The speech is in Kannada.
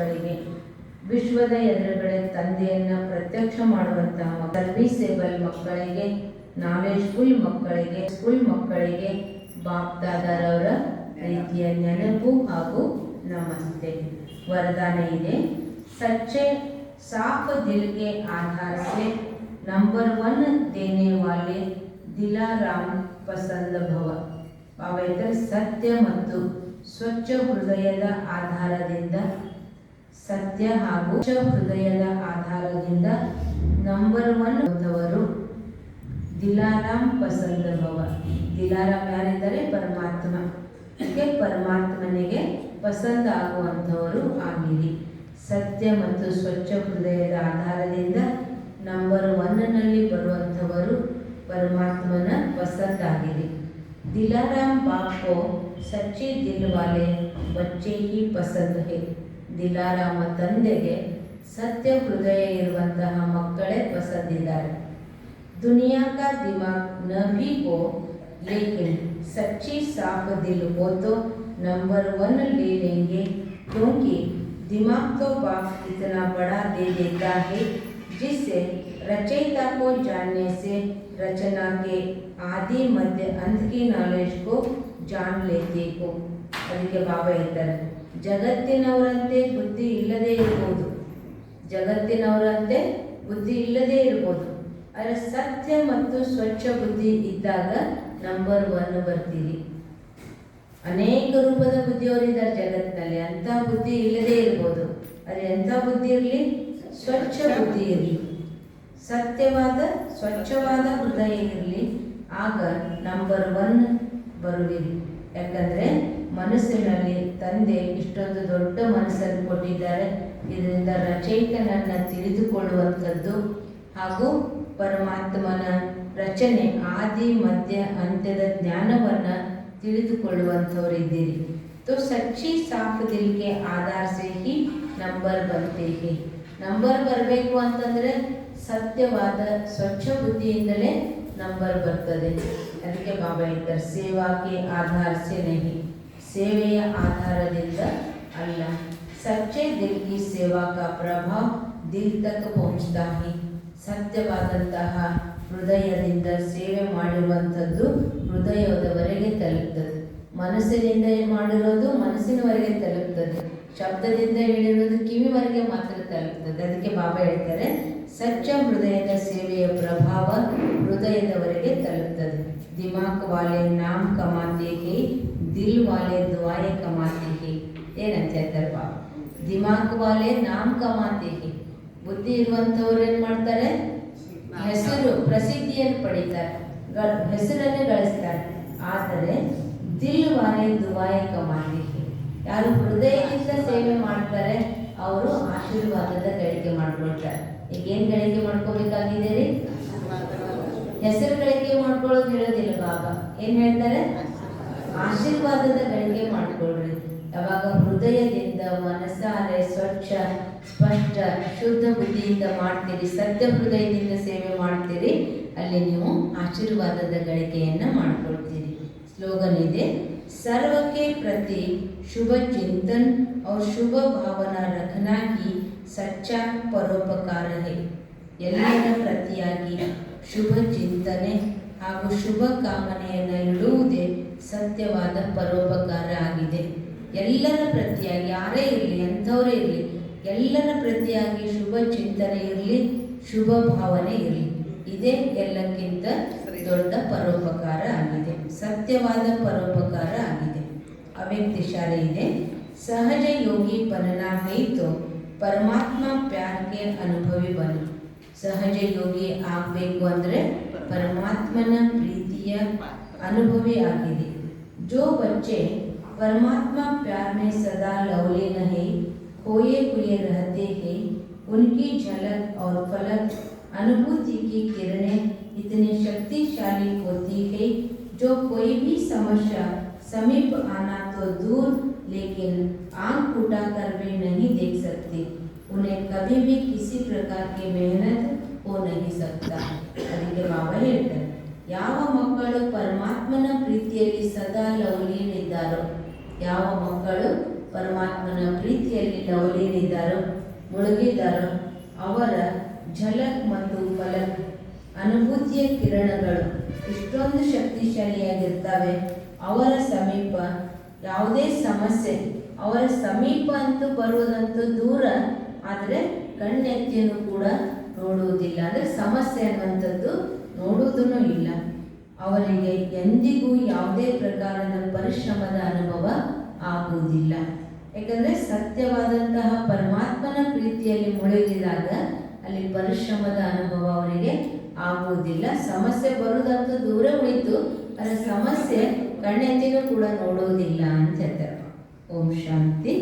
ಮಕ್ಕಳಿಗೆ ವಿಶ್ವದ ಎದುರುಗಡೆ ತಂದೆಯನ್ನು ಪ್ರತ್ಯಕ್ಷ ಮಾಡುವಂತಹ ಸರ್ವಿಸೇಬಲ್ ಮಕ್ಕಳಿಗೆ ನಾವೇ ಫುಲ್ ಮಕ್ಕಳಿಗೆ ಸ್ಕೂಲ್ ಮಕ್ಕಳಿಗೆ ಬಾಪ್ದಾದಾರವರ ರೀತಿಯ ನೆನಪು ಹಾಗೂ ನಮಸ್ತೆ. ವರದಾನ ಇದೆ. ಸಚ್ಚೆ ಸಾಫ್ ದಿಲ್ಗೆ ಆಧಾರಿಸಿ ನಂಬರ್ ಒನ್ ದೇನೆ ವಾಲೆ ದಿಲಾರಾಮ್ ಪಸಂದ ಭವ. ಅವೆಲ್ಲರೂ ಸತ್ಯ ಮತ್ತು ಸ್ವಚ್ಛ ಹೃದಯದ ಆಧಾರದಿಂದ ಸತ್ಯ ಹಾಗೂ ಹೃದಯದ ಆಧಾರದಿಂದ ನಂಬರ್ ಒನ್ ಅಂತವರು ದಿಲಾರಾಮ್ ಪಸಂದಭವ ದಿಲಾರಾಮ್ ಯಾರೆಂದರೆ ಪರಮಾತ್ಮ. ಪರಮಾತ್ಮನಿಗೆ ಪಸಂದ ಆಗುವಂಥವರು ಆಗಿರಿ ಸತ್ಯ ಮತ್ತು ಸ್ವಚ್ಛ ಹೃದಯದ ಆಧಾರದಿಂದ ನಂಬರ್ ಒನ್ನಲ್ಲಿ ಬರುವಂಥವರು ಪರಮಾತ್ಮನ ಪಸಂದ ಆಗಿರಿ ದಿಲಾರಾಮ್ ಬಾಪೋ, ಸಚ್ಚಿ ದಿಲ್ವಾಲೆ ಬಚ್ಚೆ ಹಿ ಪಸಂದ್ ಹೇ. ದಿಲಾರಾಮ ತಂದೆಗೆ ಸತ್ಯ ಹೃದಯ ಇರುವಂತಹ ಮಕ್ಕಳೇ ಪಸಂದಿದ್ದಾರೆ दुनिया का दिमाग न भी हो लेकिन सच्ची साफ दिल हो तो नंबर वन ले लेंगे क्योंकि दिमाग तो बाप इतना बड़ा दे देता है जिससे रचयिता को जानने से रचना के आदि मध्य अंत की नॉलेज को ಜಾನ್ लेते हो ಅದಕ್ಕೆ ಬಾಬಾ ಹೇಳ್ತಾರೆ ಜಗತ್ತಿನವರಂತೆ ಬುದ್ಧಿ ಇಲ್ಲದೇ ಇರ್ಬೋದು. ಜಗತ್ತಿನವರಂತೆ ಬುದ್ಧಿ ಇಲ್ಲದೇ ಇರ್ಬೋದು. ಆದರೆ ಸತ್ಯ ಮತ್ತು ಸ್ವಚ್ಛ ಬುದ್ಧಿ ಇದ್ದಾಗ ನಂಬರ್ ಒನ್ ಬರ್ತೀರಿ. ಅನೇಕ ರೂಪದ ಬುದ್ಧಿಯವರಿದ್ದಾರೆ ಜಗತ್ತಿನಲ್ಲಿ. ಅಂಥ ಬುದ್ಧಿ ಇಲ್ಲದೇ ಇರ್ಬೋದು. ಆದರೆ ಎಂಥ ಬುದ್ಧಿ ಇರಲಿ? ಸ್ವಚ್ಛ ಬುದ್ಧಿ ಇರಲಿ. ಸತ್ಯವಾದ, ಸ್ವಚ್ಛವಾದ ಹೃದಯ ಇರಲಿ. ಆಗ ನಂಬರ್ ಒನ್ ಬರುವಿರಿ. ಯಾಕಂದರೆ ಮನಸ್ಸಿನಲ್ಲಿ ತಂದೆ ಇಷ್ಟೊಂದು ದೊಡ್ಡ ಮನಸ್ಸನ್ನು ಕೊಟ್ಟಿದ್ದಾರೆ. ಇದರಿಂದ ರಚಯಿತನನ್ನು ತಿಳಿದುಕೊಳ್ಳುವಂಥದ್ದು ಹಾಗೂ ಪರಮಾತ್ಮನ ರಚನೆ ಆದಿ, ಮಧ್ಯ, ಅಂತ್ಯದ ಜ್ಞಾನವನ್ನು ತಿಳಿದುಕೊಳ್ಳುವಂಥವರಿದ್ದೀರಿ. तो ಸಚ್ಚಿ ಸಾಫ್ ದಿಲ್ಗೆ ಆಧಾರಿಸಿ ನಂಬರ್ ಬರ್ತೇಹಿ ನಂಬರ್ ಬರಬೇಕು ಅಂತಂದರೆ ಸತ್ಯವಾದ, ಸ್ವಚ್ಛ ಬುದ್ಧಿಯಿಂದಲೇ ನಂಬರ್ ಬರ್ತದೆ. ಅದಕ್ಕೆ ಬಾಬಾ ಇದ್ದಾರೆ ಸೇವಾಕೆ ಆಧಾರ ನಹಿ ಸೇವೆಯ ಆಧಾರದಿಂದ ಅಲ್ಲ. ಸಚ್ಚೆ ದಿಲ್ ಕಿ ಸೇವಾ ಕಾ ಪ್ರಭಾವ ದಿಲ್ ತಕ್ ಪਹੁಂಚ್ತಾ ಹಿ ಸತ್ಯವಾದಂತಹ ಹೃದಯದಿಂದ ಸೇವೆ ಮಾಡಿರುವಂಥದ್ದು ಹೃದಯದವರೆಗೆ ತಲುಪ್ತದೆ. ಮನಸ್ಸಿನಿಂದ ಮಾಡಿರೋದು ಮನಸ್ಸಿನವರೆಗೆ ತಲುಪ್ತದೆ. ಶಬ್ದದಿಂದ ಹೇಳಿರೋದು ಕಿವಿವರೆಗೆ ಮಾತ್ರ ತಲುಪುತ್ತದೆ. ಅದಕ್ಕೆ ಬಾಬಾ ಹೇಳ್ತಾರೆ, ಸಚ್ಚ ಹೃದಯದ ಸೇವೆಯ ಪ್ರಭಾವ ಹೃದಯದವರೆಗೆ ತಲುಪುತ್ತದೆ ದಿಮಾಕ್ ವಾಲೆ, ನಾಮ್ ಕಮಾತೆ ಹೇ, ದಿಲ್ ವಾಲೆ, ದ್ವಾಯ ಕಮಾತೆ ಹೇ. ಏನಂತ ಹೇಳ್ತಾರೆ ಬಾಬಾ ದಿಮಾಕ್ ವಾಲೆ, ನಾಮ್ ಕಮಾತೆ ಹೇ. ಬುದ್ಧಿ ಇರುವಂಥವ್ರು ಏನು ಮಾಡ್ತಾರೆ? ಹೆಸರು, ಪ್ರಸಿದ್ಧಿಯನ್ನು ಪಡಿತಾರೆ. ಹೆಸರನ್ನೇ ಗಳಿಸ್ತಾರೆ. ಆದರೆ ದಿಲ್ ವಾಲೆ, ದ್ವಾಯ ಕಮಾತೆ ಹೇ. ಯಾರು ಹೃದಯದಿಂದ ಸೇವೆ ಮಾಡ್ತಾರೆ, ಅವರು ಆಶೀರ್ವಾದದ ಗಳಿಕೆ ಮಾಡ್ಕೊಳ್ತಾರೆ. ಈಗ ಏನ್ ಗಳಿಕೆ ಮಾಡ್ಕೋಬೇಕಾಗಿದೆ ರೀ ಹೆಸರು ಗಳಿಕೆ ಮಾಡ್ಕೊಳ್ಳೋದು ಹೇಳೋದಿಲ್ಲ ಬಾಬಾ ಏನು ಹೇಳ್ತಾರೆ? ಆಶೀರ್ವಾದದ ಗಳಿಕೆ ಮಾಡ್ಕೊಳ್ರಿ. ಯಾವಾಗ ಹೃದಯದಿಂದ ಮನಸಾರೆ ಸ್ವಚ್ಛ, ಸ್ಪಷ್ಟ, ಶುದ್ಧ ಬುದ್ಧಿಯಿಂದ ಮಾಡ್ತೀರಿ, ಸತ್ಯ ಹೃದಯದಿಂದ ಸೇವೆ ಮಾಡ್ತೀರಿ, ಅಲ್ಲಿ ನೀವು ಆಶೀರ್ವಾದದ ಗಳಿಕೆಯನ್ನ ಮಾಡ್ಕೊಳ್ತೀರಿ. ಸ್ಲೋಗನ್ ಇದೆ. सर्व के प्रति शुभ चिंतन और शुभ भावना रखना ही सच्चा ಪರೋಪಕಾರ है ಎಲ್ಲರ ಪ್ರತಿಯಾಗಿ ಶುಭ ಚಿಂತನೆ ಹಾಗೂ ಶುಭ ಕಾಮನೆಯನ್ನು ಇಡುವುದೇ ಸತ್ಯವಾದ ಪರೋಪಕಾರ ಆಗಿದೆ ಎಲ್ಲರ ಪ್ರತಿಯಾಗಿ ಯಾರೇ ಇರಲಿ ಎಂಥವರೇ ಇರಲಿ ಎಲ್ಲರ ಪ್ರತಿಯಾಗಿ ಶುಭ ಚಿಂತನೆ ಇರಲಿ ಶುಭ ಭಾವನೆ ಇರಲಿ ಇದೇ ಎಲ್ಲಕ್ಕಿಂತ ದೊಡ್ಡ ಪರೋಪಕಾರ ಆಗಿದೆ ಸತ್ಯವಾದ ಪರೋಪಕಾರ ಆಗಿದೆ ಅವ್ಯಕ್ತಿ ಶಾಲೆ ಇದೆ ಸಹಜ ಯೋಗಿ बनना है तो ಪರಮಾತ್ಮ ಪ್ಯಾರ್ಗೆ ಅನುಭವಿ ಬನ ಸಹಜ ಯೋಗಿ ಆಗಬೇಕು ಅಂದರೆ ಪರಮಾತ್ಮನ ಪ್ರೀತಿಯ ಅನುಭವಿ ಆಗಿದೆ जो बच्चे परमात्मा प्यार में सदा लवलीन है खोए हुए रहते हैं उनकी झलक और फलक अनुभूति की किरणें इतनी शक्तिशाली होती है जो कोई भी समस्या समीप आना तो दूर लेकिन आंख उठाकर भी नहीं देख सकती उन्हें कभी भी किसी प्रकार की मेहनत हो नहीं सकता ಅದಕ್ಕೆ ಬಾಬಾ ಹೇಳ್ತಾರೆ ಯಾವ ಮಕ್ಕಳು ಪರಮಾತ್ಮನ ಪ್ರೀತಿಯಲ್ಲಿ ಸದಾ ಲವಲೀನಿದ್ದಾರೋ ಯಾವ ಮಕ್ಕಳು ಪರಮಾತ್ಮನ ಪ್ರೀತಿಯಲ್ಲಿ ಲವಲೀನಿದ್ದಾರೋ ಮುಳುಗಿದ್ದಾರೋ ಅವರ ಝಲಕ್ ಮತ್ತು ಫಲಕ್ ಅನುಭೂತಿಯ ಕಿರಣಗಳು ಎಷ್ಟೊಂದು ಶಕ್ತಿಶಾಲಿಯಾಗಿರ್ತವೆ. ಅವರ ಸಮೀಪ ಯಾವುದೇ ಸಮಸ್ಯೆ, ಅವರ ಸಮೀಪ ಅಂತೂ ಬರುವುದಂತೂ ದೂರ, ಆದರೆ ಕಣ್ಣೆತ್ತಿಯನ್ನು ಕೂಡ ನೋಡುವುದಿಲ್ಲ. ಅಂದರೆ ಸಮಸ್ಯೆ ಅನ್ನುವಂಥದ್ದು ನೋಡುವುದೂ ಇಲ್ಲ. ಅವರಿಗೆ ಎಂದಿಗೂ ಯಾವುದೇ ಪ್ರಕಾರದ ಪರಿಶ್ರಮದ ಅನುಭವ ಆಗುವುದಿಲ್ಲ. ಯಾಕಂದರೆ ಸತ್ಯವಾದಂತಹ ಪರಮಾತ್ಮನ ಪ್ರೀತಿಯಲ್ಲಿ ಮುಳುಗಿದಾಗ ಅಲ್ಲಿ ಪರಿಶ್ರಮದ ಅನುಭವ ಆಗುವುದಿಲ್ಲ. ಸಮಸ್ಯೆ ಬರುವುದಂತೂ ದೂರ ಉಳಿತು ಅದರ ಸಮಸ್ಯೆ ಕಣ್ಣೆತ್ತಿನೂ ಕೂಡ ನೋಡುವುದಿಲ್ಲ ಅಂತ ಹೇಳ್ತಾರೆ. ಓಂ ಶಾಂತಿ.